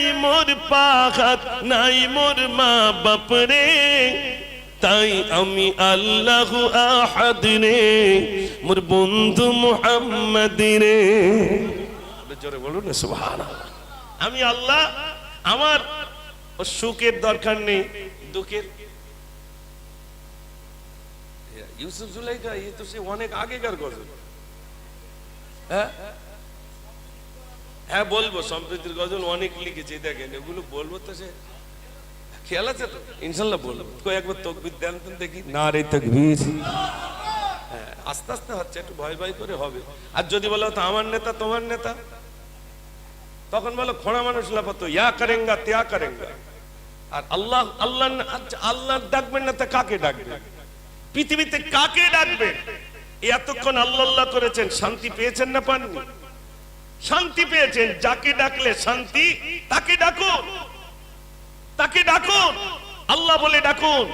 নাই মোর পাহাত, নাই মোর মা বাপরে তাই আমি আল্লাহ আহাদ রে, মোর বন্ধু মুহাম্মদ রে। জোরে বলুন আমি আল্লাহ, আমার সুখের দরকার নেই, দুঃখের। ইউসুফ জুলাইকা, এ তো সে অনেক আগেকার গজল। হ্যাঁ? হ্যাঁ বলব সম্প্রীতির গজল অনেক লিখেছে দেখেন এগুলো বলব তো সে খেয়াল আছে তো? ইনশাল্লাহ বলব। কই একবার তকবির দেন তো দেখি। না রে তকবির। হ্যাঁ আস্তে আস্তে হচ্ছে একটু ভয় ভয় করে হবে। আর যদি বলো তো আমার নেতা তোমার নেতা? তখন বলো খোঁড়া মানুষ লাফাতো ইয়া করেঙ্গা ত্যা করেঙ্গা। আর আল্লাহ আল্লাহ আচ্ছা, আল্লাহ ডাকবেন না তা কাকে ডাকবেন পৃথিবীতে কাকে ডাকবেন এতক্ষণ আল্লাহ আল্লাহ করেছেন শান্তি পেয়েছেন না পাননি? শান্তি পেয়েছেন, যাকে ডাকলে শান্তি, তাকে ডাকুন। তাকে ডাকুন। আল্লাহ বলে ডাকুন।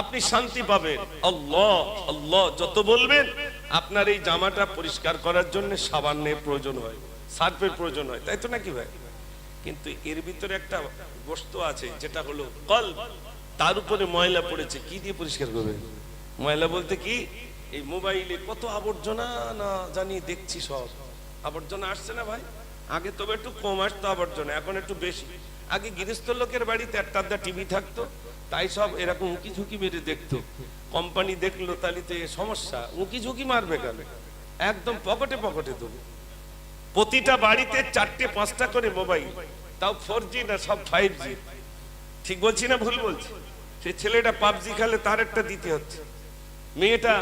আপনি শান্তি পাবেন। আল্লাহ আল্লাহ, যত বলবেন, আপনার এই জামাটা পরিষ্কার করার জন্য সাবানের প্রয়োজন হয়, সার্ফের প্রয়োজন হয়, তাই তো নাকি ভাই? কিন্তু এর ভিতরে একটা বস্তু আছে, যেটা হলো কল তার উপরে ময়লা পড়েছে, কি দিয়ে পরিষ্কার করবে ময়লা বলতে কি, এই মোবাইলে কত আবর্জনা না জানি দেখছি সব। আবর্জনা আসছে না ভাই? আগে তবে একটু কম আসতো আবর্জনা, এখন একটু বেশি। আগে গৃহস্থ লোকের বাড়িতে একটা আধটা টিভি থাকতো, তাই সব এরকম উঁকি ঝুঁকি মেরে দেখতো। কোম্পানি দেখল তাহলে তো সমস্যা উঁকি ঝুঁকি মারবে কেন? একদম পকেটে পকেটে দেবো প্রতিটা বাড়িতে চারটে, পাঁচটা করে মোবাইল, তাও ফোর জি না সব ফাইভ জি ঠিক বলছি না ভুল বলছি? সে ছেলেটা পাবজি খেলে তার একটা দিতে হচ্ছে। মেয়েটা,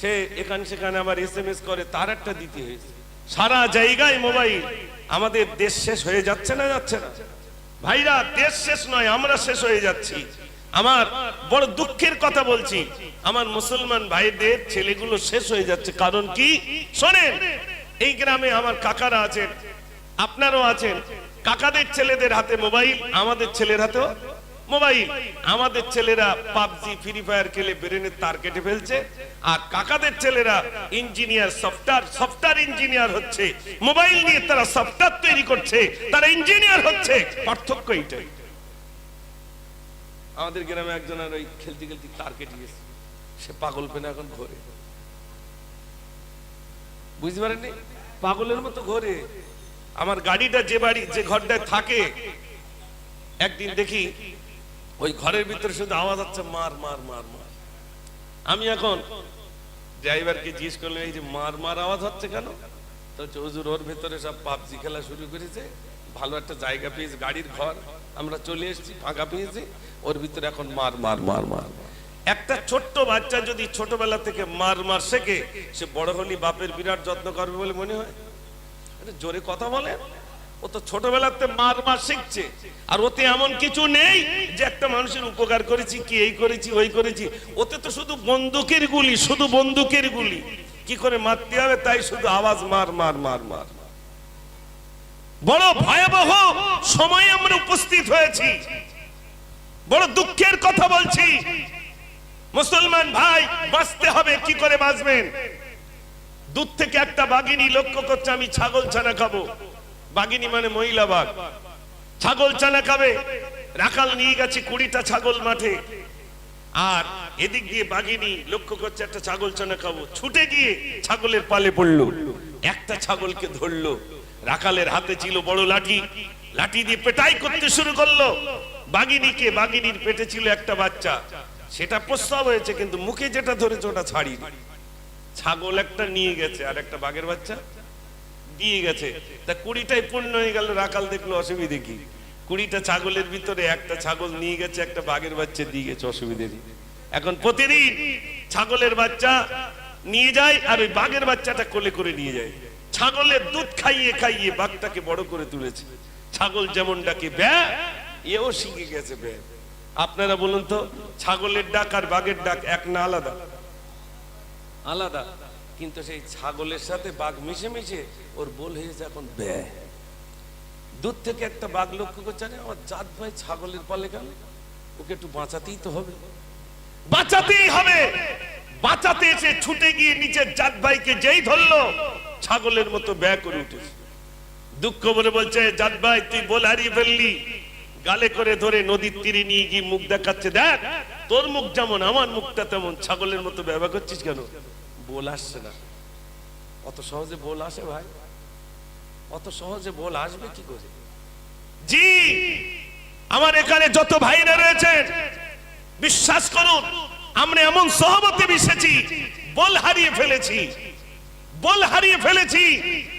সে এখান সেখানে আবার এস এম এস করে, তার একটা দিতে হয়েছে। সারা জায়গায় মোবাইল। আমাদের দেশ শেষ হয়ে যাচ্ছে না যাচ্ছে না? ভাইরা, দেশ শেষ নয়, আমরা শেষ হয়ে যাচ্ছি। আমার বড় দুঃখের কথা বলছি। আমার মুসলমান ভাইদের ছেলেগুলো শেষ হয়ে যাচ্ছে। কারণ কি? শোনেন, এই গ্রামে আমার কাকারা আছেন, আপনারও আছেন। কাকাদের ছেলেদের হাতে মোবাইল, আমাদের ছেলের হাতেও। মোবাইল আমাদের ছেলেরা পাবজি ফ্রি ফায়ার খেলে ব্রেনের তার কেটে ফেলছে, আর কাকাদের ছেলেরা ইঞ্জিনিয়ার সফটওয়্যার সফটওয়্যার ইঞ্জিনিয়ার হচ্ছে। মোবাইল নিয়ে তারা সফটওয়্যার তৈরি করছে, তারা ইঞ্জিনিয়ার হচ্ছে। পার্থক্য এইটাই। আমাদের গ্রামে একজন আর ওই খেলতে খেলতে তার কেটে গেছে। সে পাগল পেনে এখন ঘরে। বুঝতে পারেননি? পাগলের মতো ঘরে। আমার গাড়িটা যে বাড়ি, যে ঘরটায় থাকে, একদিন দেখি ওই ঘরের ভিতরে শুধু আওয়াজ হচ্ছে মার মার মার মার। আমি এখন ড্রাইভারকে জিজ্ঞেস করলাম এই যে মার মার আওয়াজ হচ্ছে কেন? তো হচ্ছে, হুজুর ওর ভেতরে সব পাবজি খেলা শুরু করেছে। ভালো একটা জায়গা পেয়েছে গাড়ির ঘর। আমরা চলে এসেছি ফাঁকা পেয়েছি। ওর ভিতরে এখন মার মার মার মার। একটা ছোট্ট বাচ্চা যদি ছোটবেলা থেকে মার মার শেখে সে বড় হলে বাপের বিরাট যত্ন করবে বলে মনে হয়? জোরে কথা বলে ও তো ছোটবেলাতে মার মার শিখছে। আর ওতে এমন কিছু নেই যে একটা মানুষের উপকার করেছি, কি এই করেছি, ওই করেছি। ওতে তো শুধু বন্দুকের গুলি, শুধু বন্দুকের গুলি। কি করে মারতে হবে তাই শুধু আওয়াজ মার মার মার মার। বড় ভয়াবহ সময়ে আমরা উপস্থিত হয়েছি। বড় দুঃখের কথা বলছি। মুসলমান ভাই, বাঁচতে হবে, কি করে বাঁচবেন? দূর থেকে একটা বাগিনী লক্ষ্য করছে, আমি ছাগল ছানা খাব। বাগিনী মানে মহিলা বাঘ। ছাগল ছানা খাবে। রাখাল নিয়ে গেছে কুড়িটা ছাগল মাঠে। আর এদিক দিয়ে বাগিনী লক্ষ্য করছে একটা ছাগল ছানা খাব। ছুটে গিয়ে ছাগলের পালে পড়ল। একটা ছাগলকে ধরলো। রাখালের হাতে ছিল বড় লাঠি। লাঠি দিয়ে পেটাই করতে শুরু করল। বাগিনীকে বাগিনীর পেটে ছিল একটা বাচ্চা। সেটা প্রস্রাব হয়েছে, কিন্তু মুখে যেটা ধরেছে ওটা ছাড়ি ছাগল একটা নিয়ে গেছে, আর একটা বাঘের বাচ্চা। দিয়ে গেছে। তা কুড়িটাই পূর্ণ হয়ে গেল রাখাল দেখল অসুবিধে কি? কুড়িটা ছাগলের ভিতরে একটা ছাগল নিয়ে গেছে, একটা বাঘের বাচ্চা দিয়ে গেছে, অসুবিধে এখন প্রতিদিন ছাগলের বাচ্চা নিয়ে যায় আর ওই বাঘের বাচ্চাটা কোলে করে নিয়ে যায়। ছাগলের দুধ খাইয়ে খাইয়ে বাঘটাকে বড় করে তুলেছে। ছাগল যেমন ডাকে ব্যা এও শিখে গেছে ব্যা আপনারা বলুন তো, ছাগলের ডাক আর বাঘের ডাক এক না আলাদা? আলাদা। কিন্তু সেই ছাগলের সাথে বাঘ মিশে মিশে ওর বল হয়েছে এখন ব্যয়। দূর থেকে একটা বাঘ লক্ষ্য করছে, আরে আমার জাত ভাই ছাগলের পালে কেন ওকে একটু বাঁচাতেই তো হবে। বাঁচাতেই হবে। বাঁচাতে এসে ছুটে গিয়ে নিচের জাত ভাইকে যেই ধরলো, ছাগলের মতো ব্যয় করে উঠেছে। দুঃখ বলে বলছে, জাত ভাই, তুই বল হারিয়ে ফেললি। গালে করে ধরে নদীর তীরে নিয়ে গিয়ে মুখ দেখাচ্ছে, দেখ, তোর মুখ যেমন, আমার মুখটা তেমন। ছাগলের মতো ব্যবহার করছিস কেন? বল আসছে না। অত সহজে বল আসে ভাই? অত সহজে বল আসবে কি করে? জি! আমার এখানে যত ভাইরা রয়েছেন বিশ্বাস করুন, আমরা এমন সহমতে মিশেছি, বল হারিয়ে ফেলেছি, বল হারিয়ে ফেলেছি।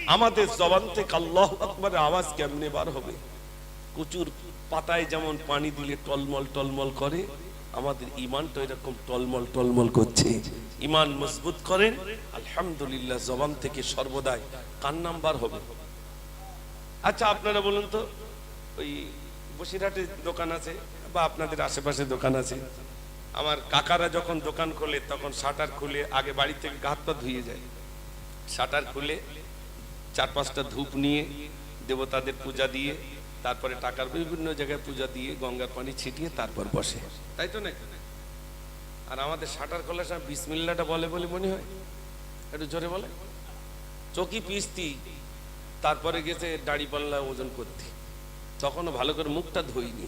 আমাদের জবান থেকে আল্লাহ আকবরের আওয়াজ কেমনে বার হবে? কচুর পাতায় যেমন পানি দিলে টলমল টলমল করে আমাদের ইমানটা এরকম টলমল টলমল করছে। ইমান মজবুত করেন, আলহামদুলিল্লাহ জবান থেকে সর্বদাই কান নাম্বার হবে। আচ্ছা আপনারা বলুন তো, ওই বসিরহাটে দোকান আছে বা আপনাদের আশেপাশে দোকান আছে? আমার কাকারা যখন দোকান খোলে, তখন শাটার খুলে আগে বাড়ি থেকে হাত পা ধুয়ে যায়। শাটার খুলে চার পাঁচটা ধূপ নিয়ে দেবতাদের পূজা দিয়ে তারপরে টাকার বিভিন্ন জায়গায় পূজা দিয়ে গঙ্গার পানি ছিটিয়ে তারপর বসে। তাই তো নাকি? আর আমাদের শাটার খোলার সময় বিসমিল্লাটা বলে বলে মনে হয়? একটু জোরে বলে। চকি পিস্তি, তারপরে গেছে দাড়ি পাল্লা ওজন করতে। তখনও ভালো করে মুখটা ধুইনি।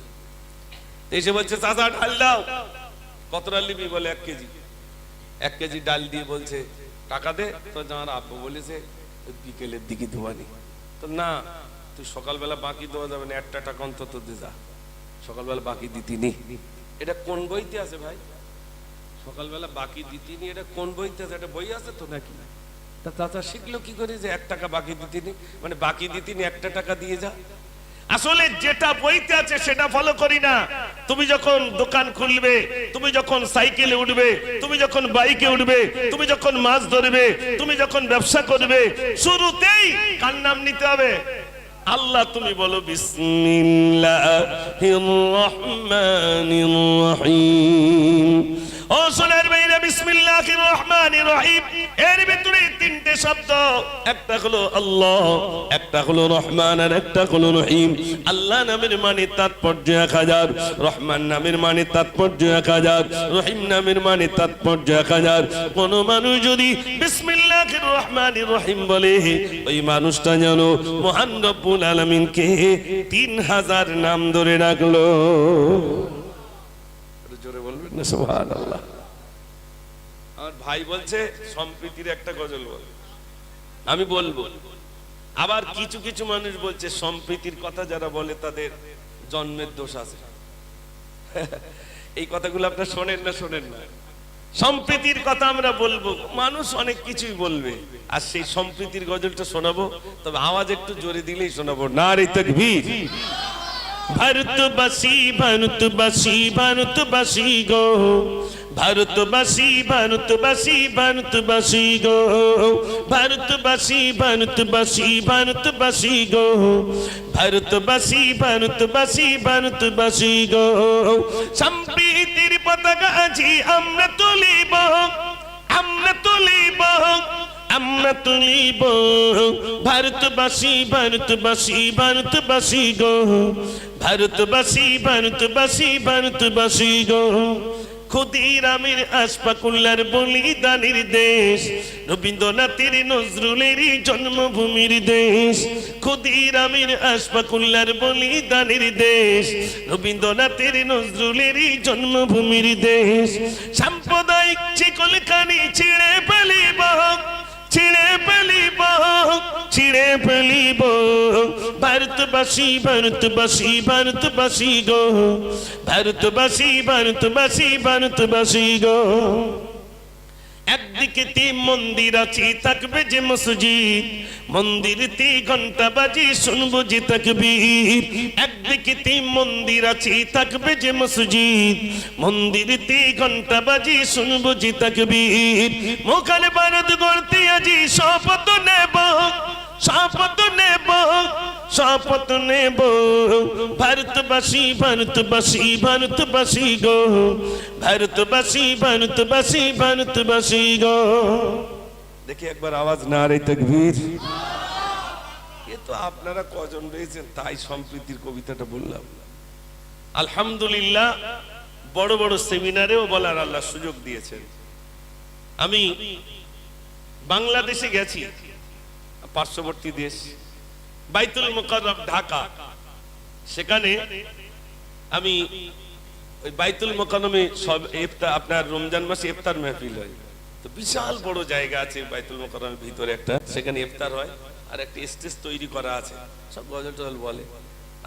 এসে বলছে, চাচা ডাল দাও। কত ডাল নিবি বলে, এক কেজি। এক কেজি ডাল দিয়ে বলছে, টাকা দে। তো আমার আব্বু বলেছে, বিকেলের দিকে ধোয়া ধোয়ানি তো না তুই সকালবেলা বাকি দেওয়া যাবে না, একটা টাকা অন্তত দে যা। সকালবেলা বাকি দিতিনি। এটা কোন বইতে আছে ভাই? সকালবেলা বাকি দিতিনি, এটা কোন বইতে আছে? এটা বই আছে তো নাকি? তা চাচা শিখলো কি করে যে এক টাকা বাকি দিতিনি? মানে বাকি দিতিনি, একটা টাকা দিয়ে যা। আসলে যেটা বইতে আছে সেটা ফলো করি না। তুমি যখন দোকান খুলবে, তুমি যখন সাইকেলে উঠবে, তুমি যখন বাইকে উঠবে, তুমি যখন মাছ ধরবে, তুমি যখন ব্যবসা করবে, শুরুতেই কার নাম নিতে হবে? আল্লাহ তুমি বলো বিসমিল্লাহির রহমানির রহিম। ও সোনার ভাইরা বিসমিল্লাহির রহমানির রহিম। এর ভিতরে তিনটে শব্দ, একটা হলো আল্লাহ, একটা হলো রহমান, আর একটা হলো রহিম। আল্লাহ নামের মানে তাৎপর্য এক হাজার, রহমান নামের মানে তাৎপর্য এক হাজার, রহিম নামের মানে তাৎপর্য এক হাজার। কোন মানুষ যদি বিসমিল্লাহির রহমানির রহিম বলে, ওই মানুষটা যেন মহান রব্বুল আলামিনকে তিন হাজার নাম ধরে রাখল আমার ভাই বলছে সম্প্রীতির একটা গজল বল। আমি বলব আবার কিছু কিছু মানুষ বলছে সম্প্রীতির কথা যারা বলে তাদের জন্মের দোষ আছে। এই কথাগুলো আপনার শোনেন না শোনেন না। সম্প্রীতির কথা আমরা বলব মানুষ অনেক কিছুই বলবে। আর সেই সম্প্রীতির গজলটা শোনাবো তবে আওয়াজ একটু জোরে দিলেই শোনাবো। না রে তকবীর। ভারতবাসী ভারতবাসী ভারতবাসী গো। ভারতবাসী ভারতবাসী ভারতবাসী গো। ভারতবাসী ভারতবাসী ভারতবাসী গো। ভারতবাসী ভারতবাসী ভারতবাসী গো। সম্প্রীতির পতাকা আজি আমরা তুলিব আমরা তুলিব। আমরা তুলিব ভারতবাসী ভারতবাসী ভারতবাসী গো। ভারতবাসী ভারতবাসী ভারতবাসী গো। ক্ষুদিরামের আশপাকুল্লার বলিদানের দেশ, রবীন্দ্রনাথের নজরুলেরই জন্মভূমির দেশ ক্ষুদিরামের আশপাকুল্লার বলিদানের দেশ, রবীন্দ্রনাথের নজরুলেরই জন্মভূমির দেশ। সাম্প্রদায়িক চিকলখানি ছিঁড়ে ফেলিব ছিঁড়ে ফেলিব ছিঁড়ে ফেলিব। ভারতবাসী ভারতবাসী ভারতবাসী গো। ভারতবাসী ভারতবাসী ভারতবাসী গো। একদিকে তে মন্দির আছে, থাকবে যে মসজিদ। মন্দিরতে ঘণ্টা বাজে, শুনব যে তাকবীর। একদিকে তে মন্দির আছে, থাকবে যে মসজিদ। মন্দিরতে ঘণ্টা বাজে, শুনব যে তাকবীর। মোখানে ভারত গড়তে আজি শপথ নেব শপথ নেব। শপথ নেব ভারতবাসী ভারতবাসী ভারতবাসী গো ভারতবাসী ভারতবাসী ভারতবাসী গো দেখি একবার আওয়াজ না রে তকবীর এ তো আপনারা কজন রয়েছেন তাই সম্প্রীতির কবিতাটা বললাম। আলহামদুলিল্লাহ বড় বড় সেমিনারেও বলার আল্লাহ সুযোগ দিয়েছেন। আমি বাংলাদেশে গেছি পার্শ্ববর্তী দেশ। বাইতুল মোকাররম ঢাকা। সেখানে আমি ওই বাইতুল মোকাররমে সব ইফতার, আপনার রমজান মাসে ইফতার মাহফিল হয়। তো বিশাল বড় জায়গা আছে বাইতুল মোকাররমের ভিতরে একটা। সেখানে ইফতার হয় আর একটা স্টেজ তৈরি করা আছে। সব গজল টজল বলে।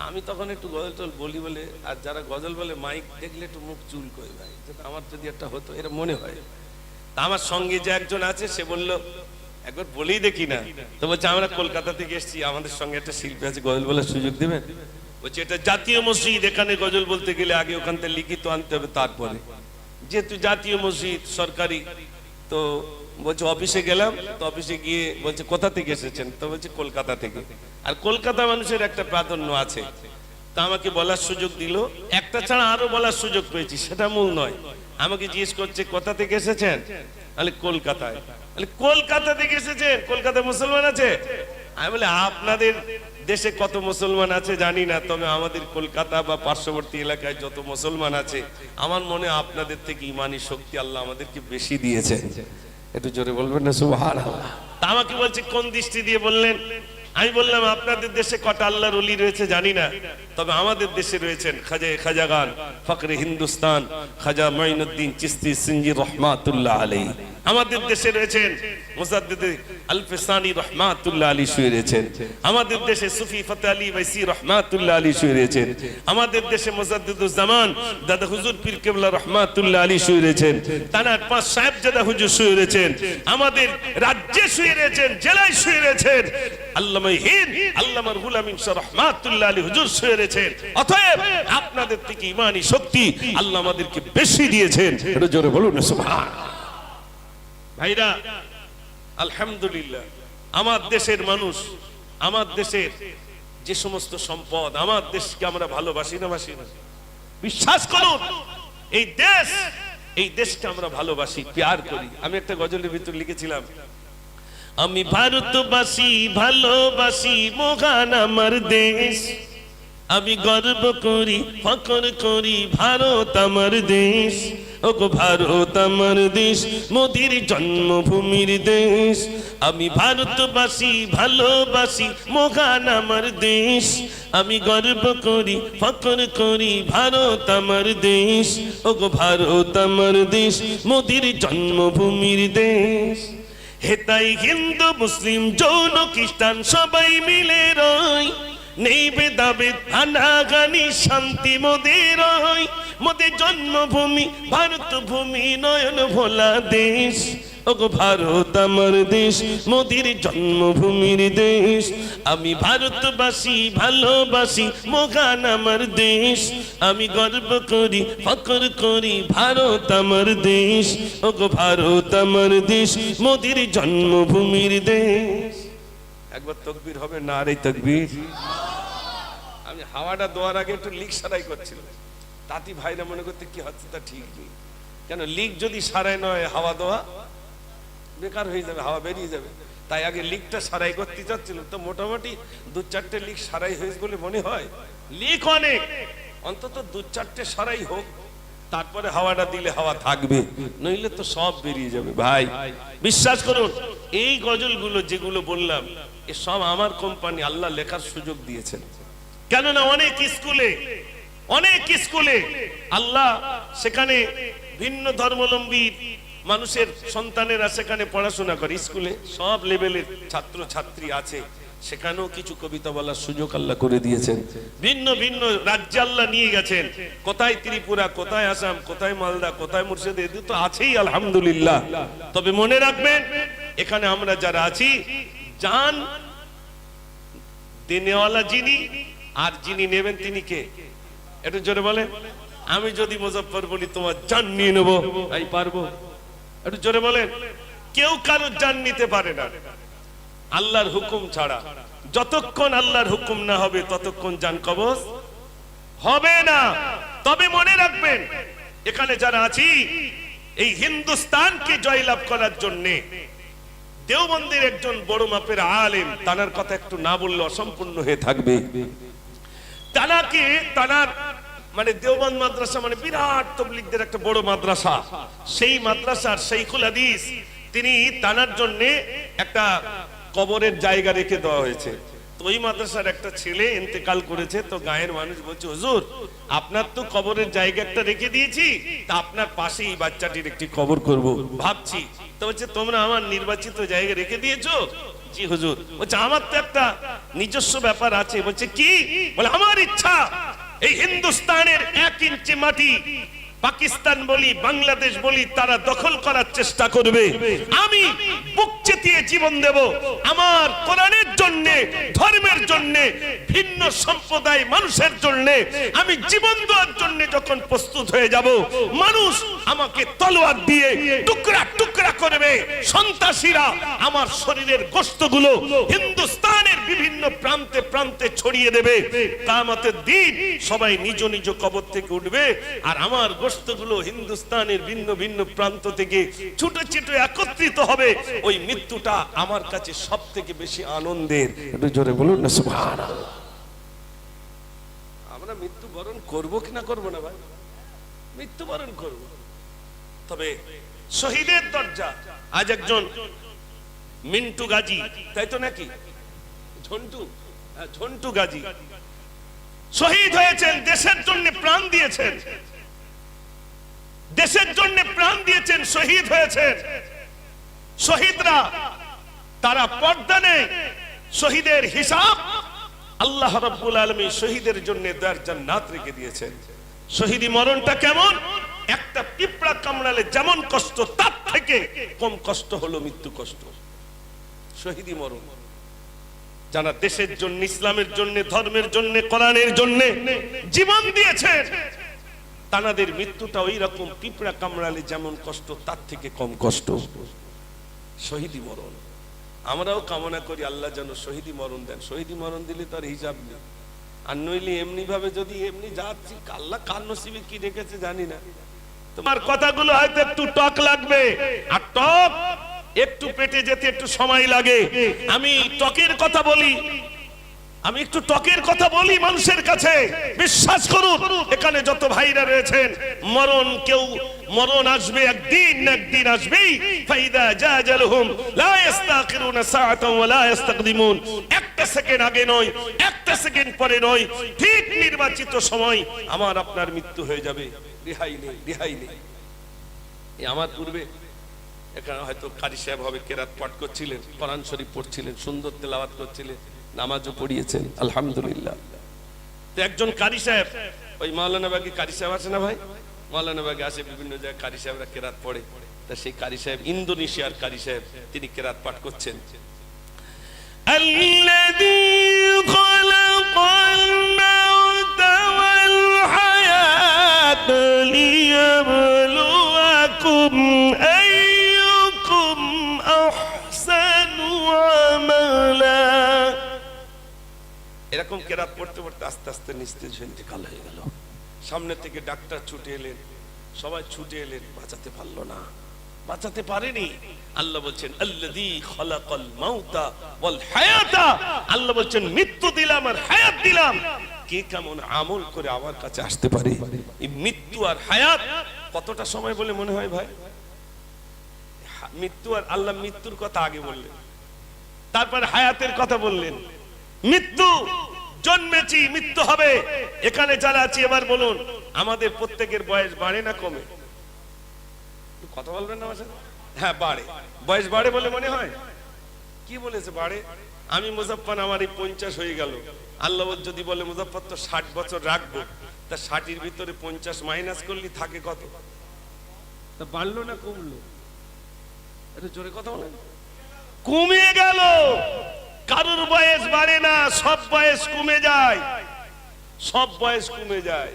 আমি তখন একটু গজল টজল বলি বলে, আর যারা গজল বলে, মাইক দেখলে একটু মুখ চুল করে ভাই আমার যদি একটা হতো এটা মনে হয়। তা আমার সঙ্গে যে একজন আছে, সে বলল একবার বলেই দেখি না। তো বলছে আমরা কলকাতা থেকে এসেছি, আমাদের সঙ্গে একটা শিল্পী আছে, গজল বলার সুযোগ দেবেন? বলছে, এটা জাতীয় মসজিদ, এখানে গজল বলতে গেলে আগে ওখান থেকে লিখিত আনতে হবে, তারপরে। যেহেতু জাতীয় মসজিদ, সরকারি, তো বলছে, অফিসে গেলাম। তো অফিসে গিয়ে বলছে, কোথা থেকে এসেছেন? তো বলছে, কলকাতা থেকে। আর কলকাতা মানুষের একটা প্রাধান্য আছে। তা আমাকে বলার সুযোগ দিল। একটা ছাড়া আরও বলার সুযোগ পেয়েছি, সেটা মূল নয়। আমাকে জিজ্ঞেস করছে, কোথা থেকে এসেছেন? তাহলে কলকাতায়। তাহলে কলকাতা থেকে এসেছেন? কলকাতায় মুসলমান আছে? আমি বলে, আপনাদের দেশে কত মুসলমান আছে জানি না, তবে আমাদের কলকাতা বা পার্শ্ববর্তী এলাকায় যত মুসলমান আছে, আমার মনে আপনাদের থেকে ইমানি শক্তি আল্লাহ আমাদেরকে বেশি দিয়েছে। একটু জোরে বলবেন না? সুবহান তা আমাকে বলছে, কোন দৃষ্টি দিয়ে বললেন? আমি বললাম, আপনাদের দেশে কটা আল্লাহর অলি রয়েছে জানি না। তবে আমাদের দেশে রয়েছেন খাজা খাজাগান ফকরে হিন্দুস্তান, খাজা মাইনুদ্দিন চিস্তি সিনজি রহমাতুল্লাহ আলী আমাদের দেশে রয়েছেন মুজাদ্দিদ আলফিসানি রহমাতুল্লাহ আলী শুয়ে রয়েছেন। আমাদের দেশে সুফি ফতে আলী বাইসি রহমাতুল্লাহ আলী শুয়ে রয়েছেন। আমাদের দেশে মুজাদ্দিদুজ জামান, দাদা হুজুর পীর কেবলা রহমাতুল্লাহ আলী শুয়ে রয়েছেন। তানার পাঁচ সাহেব জাদা হুজুর শুয়ে রয়েছেন। আমাদের রাজ্যে শুয়ে রয়েছেন, জেলায় শুয়ে রয়েছেন। আল্লামা হিন আল্লামার গুলামিন শাহ রহমাতুল্লাহ আলী হুজুর শুয়ে রয়েছেন অতএব আপনাদের থেকে ইমানি শক্তি আল্লাহ আমাদেরকে বেশি দিয়েছেন। এটা জোরে বলুন ভাইরা, আলহামদুলিল্লাহ, আমার দেশের মানুষ, আমার দেশের যে সমস্ত সম্পদ, আমার দেশকে আমরা ভালোবাসি না বাসি না? বিশ্বাস করুন, এই দেশ, এই দেশকে আমরা ভালোবাসি, প্যার করি। আমি একটা গজলের ভিতর লিখেছিলাম, আমি ভারতবাসী, ভালোবাসি মহান আমার দেশ। আমি গর্ব করি ফকর করি, ভারত আমার দেশ। ওগো ভারত আমার দেশ, মোদির জন্মভূমির দেশ। আমি ভারতবাসী, ভালোবাসি মোগান আমার দেশ। আমি গর্ব করি ফকর করি, ভারত আমার দেশ। ওগো ভারত আমার দেশ, মোদির জন্মভূমির দেশ। হেতাই হিন্দু, মুসলিম, যৌন, খ্রিস্টান, সবাই মিলে রয় নেই ভেদাভেদ হানাগানি শান্তি মোদের রয় মোদের জন্মভূমি ভারত ভূমি নয়ন ভোলা দেশ। ওগো ভারত আমার দেশ, মোদির জন্মভূমির দেশ। আমি ভারতবাসী, ভালোবাসি মোগান আমার দেশ। আমি গর্ব করি ফকর করি, ভারত আমার দেশ। ওগো ভারত আমার দেশ, মোদির জন্মভূমির দেশ। একবার তকবীর হবে, না রে তকবীর। আমি হাওয়াটা দেওয়ার আগে একটু লিক সারাই করছিলাম। তাতি ভাইরা মনে করতে কি হচ্ছে তা ঠিক নেই। কেন লিক যদি সারাই নয় হাওয়া দেওয়া, বেকার হয়ে যাবে, হাওয়া বেরিয়ে যাবে। তাই আগে লিকটা সারাই করতে চাচ্ছিল তো মোটামুটি দু চারটে লিক সারাই হয়েছে বলে মনে হয়। লিক অনেক। অন্তত দু চারটে সারাই হোক। তারপরে হাওয়াটা দিলে হাওয়া থাকবে। নইলে তো সব বেরিয়ে যাবে। ভাই, বিশ্বাস করুন, এই গজলগুলো যেগুলো বললাম এ সব আমার কোম্পানি আল্লাহ লেখার সুযোগ দিয়েছেন। কেননা অনেক স্কুলে অনেক স্কুলে আল্লাহ সেখানে ভিন্ন ধর্মাবলম্বী মানুষের সন্তানেরা সেখানে পড়াশোনা করে। স্কুলে সব লেভেলের ছাত্র ছাত্রী আছে, সেখানেও কিছু কবিতা বলার সুযোগ আল্লাহ করে দিয়েছেন। ভিন্ন ভিন্ন রাজ্যে আল্লাহ নিয়ে গেছেন। কোথায় ত্রিপুরা, কোথায় আসাম, কোথায় মালদা, কোথায় মুর্শিদ এদের তো আছেই আলহামদুলিল্লাহ। তবে মনে রাখবেন, এখানে আমরা যারা আছি জান দেনেওয়ালা যিনি আর যিনি নেবেন তিনি কে? একটু জোরে বলেন। আমি যদি মুজফর বলি তোমার জান নিয়ে নেব। আমি পারব। একটু জোরে বলেন। কেউ কারও জান নিতে পারে না। আল্লাহর হুকুম ছাড়া। যতক্ষণ আল্লাহর হুকুম না হবে ততক্ষণ জান কবজ হবে না। তবে মনে রাখবেন এখানে যারা আছি এই হিন্দুস্তানকে জয়লাভ করার জন্যে দেওবন্দের একজন বড় মাপের আলেম, তানার কথা একটু না বললে অসম্পূর্ণ হয়ে থাকবে। তানাকে, তানার মানে দেওবন্দ মাদ্রাসা মানে বিরাট তবলিকদের একটা বড় মাদ্রাসা। সেই মাদ্রাসার সেইখুল হাদিস, তিনি তানার জন্য একটা কবরের জায়গা রেখে দেওয়া হয়েছে। তো ওই মাদ্রাসার একটা ছেলে ইন্তেকাল করেছে, তো গায়ের মানুষ বলছে, হুজুর, আপনার তো কবরের জায়গা একটা রেখে দিয়েছি, তা আপনার পাশে এই বাচ্চাটির একটি কবর করব। ভাবছি। তো বলছে, তোমরা আমার নির্বাচিত জায়গা রেখে দিয়েছ? জি, হুজুর। বলছে, আমার তো একটা নিজস্ব ব্যাপার আছে। বলছে, কি? বলে, আমার ইচ্ছা, এই হিন্দুস্তানের এক ইঞ্চি মাটি পাকিস্তান বলি, বাংলাদেশ বলি, তারা দখল করার চেষ্টা করবে। আমি বুক চেতিয়ে জীবন দেব আমার কোরআনের জন্য, ধর্মের জন্য, ভিন্ন সম্প্রদায় মানুষের জন্য। আমি জীবন দেওয়ার জন্য যখন প্রস্তুত হয়ে যাব, মানুষ আমাকে তলোয়ার দিয়ে টুকরা টুকরা করবে। সন্ত্রাসীরা আমার শরীরের গোস্তগুলো হিন্দুস্তানের বিভিন্ন প্রান্তে প্রান্তে ছড়িয়ে দেবে। কামাতের দিন সবাই নিজ নিজ কবর থেকে উঠবে আর আমার গোস্তগুলো হিন্দুস্তানের ভিন্ন ভিন্ন প্রান্ত থেকে ছুটে ছুটে একত্রিত হবে। ওই মৃত্যুটা আমার কাছে সব থেকে বেশি আনন্দের। জোরে বলুন না, সুবহানাল্লাহ। আমরা মৃত্যুবরণ করব কি না করব না ভাই? মৃত্যুবরণ করব। তবে শহীদের দরজা। আজ একজন মিন্টু গাজী, তাই তো নাকি? ঝন্টু ঝন্টু গাজী। শহীদ হয়েছেন, দেশের জন্য প্রাণ দিয়েছেন। দেশের জন্য প্রাণ দিয়েছেন, শহীদ হয়েছেন। শহীদরা, তারা পর্দা নেই। শহীদের হিসাব আল্লাহ আলামিন শহীদের জন্য দয়ার জান্নাত রেখে দিয়েছেন। শহীদি মরণটা কেমন? একটা পিঁপড়া কামড়ালে যেমন কষ্ট, তার থেকে কম কষ্ট হলো মৃত্যু কষ্ট। শহীদি মরণ। যারা দেশের জন্য, ইসলামের জন্য, ধর্মের জন্য, কোরআনের জন্য জীবন দিয়েছেন তানাদের মৃত্যুটা ওই রকম পিঁপড়া কামড়ালে যেমন কষ্ট, তার থেকে কম কষ্ট। শহীদি মরণ। আমরাও কামনা করি আল্লাহ যেন শহীদি মরণ দেন। শহীদি মরণ দিলে তার হিসাব নেই। আর নইলে এমনি ভাবে যদি এমনি যাচ্ছি আল্লাহ কার নসিবে কি রেখেছে জানি না। তোমার কথাগুলো হয়তো একটু টক লাগবে। আর টক একটু পেটে যেতে একটু সময় লাগে। আমি টকের কথা বলি। আমি একটু টকের কথা বলি মানুষের কাছে। বিশ্বাস করুন, এখানে যত ভাইরা রয়েছেন, মরণ কেউ, মরণ আসবে একদিন একদিন আসবেই। ফাইদা জাজালহুম, লা ইস্তাখিরুনা সাআতান ওয়া লা ইস্তাকদিমুন। একটা সেকেন্ড আগে নয়, একটা সেকেন্ড পরে নয়। ঠিক নির্বাচিত সময় আমার আপনার মৃত্যু হয়ে যাবে। রিহাই নেই রিহাই নেই আমার পূর্বে এখানে হয়তো কারি সাহেব হবে কেরাত পাঠ করছিলেন কোরআন শরীফ পড়ছিলেন সুন্দর তেলাওয়াত করছিলেন নামাজও পড়িয়েছেন আলহামদুলিল্লাহ তো একজন কারি সাহেব ওই মাওলানা বাগে কারি সাহেব আছে না ভাই মাওলানা বাগে আসে বিভিন্ন জায়গায় কারি সাহেবরা কেরাত পড়ে তা সেই কারি সাহেব ইন্দোনেশিয়ার কারি সাহেব তিনি কেরাত পাঠ করছেন الذي خلق الموت এরকম কেরাত পড়তে পড়তে আস্তে আস্তে নিস্তেজ ইন্তেকাল হয়ে গেল। সামনে থেকে ডাক্তার ছুটে এলেন। সবাই ছুটে এলেন। বাঁচাতে পারল না। বাঁচাতে পারেনি। আল্লাহ বলছেন, আল্লাযী খালাকাল মাউতা ওয়াল হায়াতা। আল্লাহ বলছেন, মৃত্যু দিলাম আর হায়াত দিলাম। কে কেমন আমল করে আমার কাছে আসতে পারে? এই মৃত্যু আর হায়াত কতটা সময় বলে মনে হয় ভাই? মৃত্যু আর আল্লাহ মৃত্যুর কথা আগে বললেন। তারপর হায়াতের কথা বললেন। মৃত্যু জন্মেছি, মৃত্যু হবে। এখানে যারা আছি, এবার বলুন, আমাদের প্রত্যেকের বয়স বাড়ে না কমে? কথা বলবেন না হ্যাঁ বাড়ে। বয়স বাড়ে বলে মনে হয়? কি বলেছে, বাড়ে? আমি মুজাফফর, আমার এই পঞ্চাশ হয়ে গেল। আল্লাহ যদি বলে, মুজাফফর, তো ষাট বছর রাখব। তা ষাটের ভিতরে পঞ্চাশ মাইনাস করলে থাকে কত? তা বাড়লো না কমলো? একটু জোরে কথা বলেন। কমে গেল! কারোর বয়স বাড়ে না সব বয়স কমে যায়। সব বয়স কমে যায়।